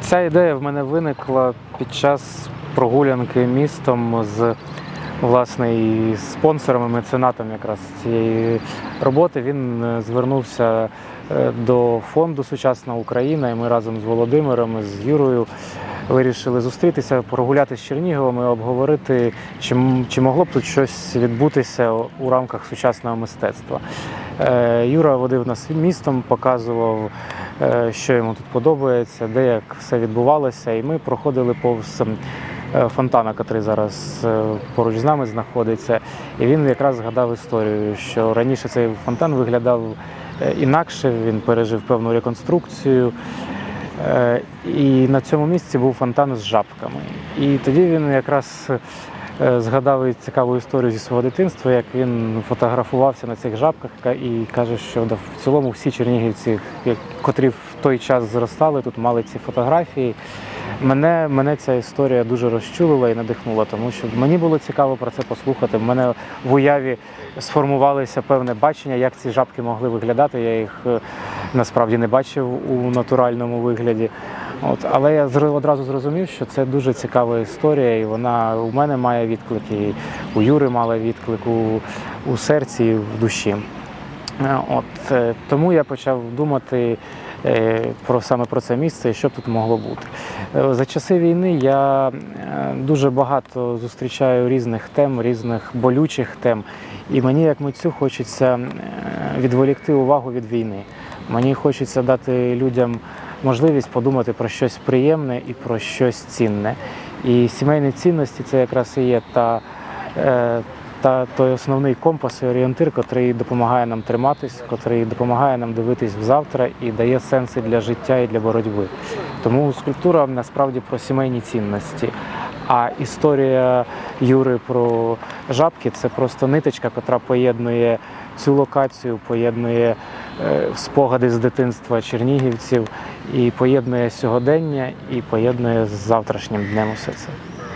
Ця ідея в мене виникла під час прогулянки містом з власне і спонсором і меценатом якраз цієї роботи. Він е, звернувся е, до фонду Сучасна Україна, і ми разом з Володимиром з Юрою вирішили зустрітися, прогуляти з Черніговом і обговорити, чи, чи могло б тут щось відбутися у рамках сучасного мистецтва. Е, Юра водив нас містом, показував, що йому тут подобається, де як все відбувалося. І ми проходили повз ем, е, фонтана, який зараз е, поруч з нами знаходиться. І він якраз згадав історію, що раніше цей фонтан виглядав е, інакше, він пережив певну реконструкцію. Е, І на цьому місці був фонтан з жабками. І тоді він якраз е, згадав і цікаву історію зі свого дитинства, як він фотографувався на цих жабках і каже, що в цілому всі чернігівці, котрі в той час зростали, тут мали ці фотографії. Мене, мене ця історія дуже розчулила і надихнула, тому що мені було цікаво про це послухати. В мене в уяві сформувалося певне бачення, як ці жабки могли виглядати. Я їх е, насправді не бачив у натуральному вигляді. От, але я одразу зрозумів, що це дуже цікава історія, і вона у мене має відклик, і у Юри мала відклик у, у серці, і в душі. Е, От, е, тому я почав думати е, про саме про це місце і що тут могло бути. За часи війни я дуже багато зустрічаю різних тем, різних болючих тем. І мені, як митцю, хочеться відволікти увагу від війни. Мені хочеться дати людям можливість подумати про щось приємне і про щось цінне. І сімейні цінності це якраз і є та, е, та той основний компас і орієнтир, котрий допомагає нам триматись, котрий допомагає нам дивитись в завтра і дає сенси для життя і для боротьби. Тому скульптура насправді про сімейні цінності. А історія Юри про жабки це просто ниточка, яка поєднує цю локацію, поєднує е, спогади з дитинства чернігівців і поєднує сьогодення, і поєднує з завтрашнім днем усе це.